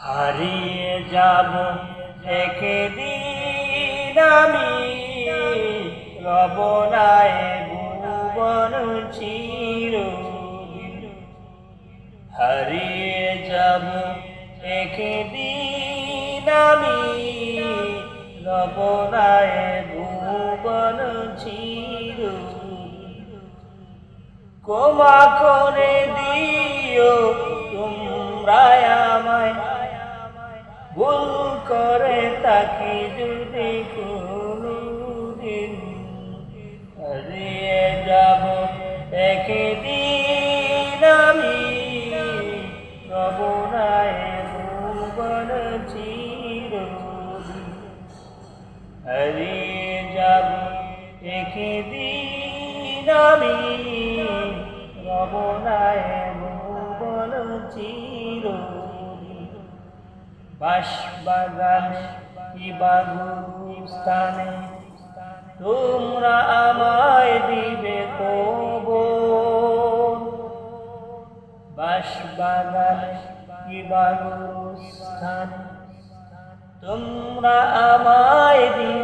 হারিয়ে যাব একদিন আমি। রবনায় ভুবন চিরদিন হারিয়ে যাব একদিন আমি। রবনায় ভুবন চিরদিন ক্ষমা করে দিও তোমরা আমায়। তাকে যদি কোনদিন হারিয়ে যাব, একদিন আমি রবনায় ভুবন চিরদিন হারিয়ে যাব, একদিন আমি রবনায় ভুবন চিরদিন। বাস বাগান কি স্থানে? তোমরা আমায় দিবে কব বাস বাগান গুরু স্থানে? তোমরা আমায় দিবে কব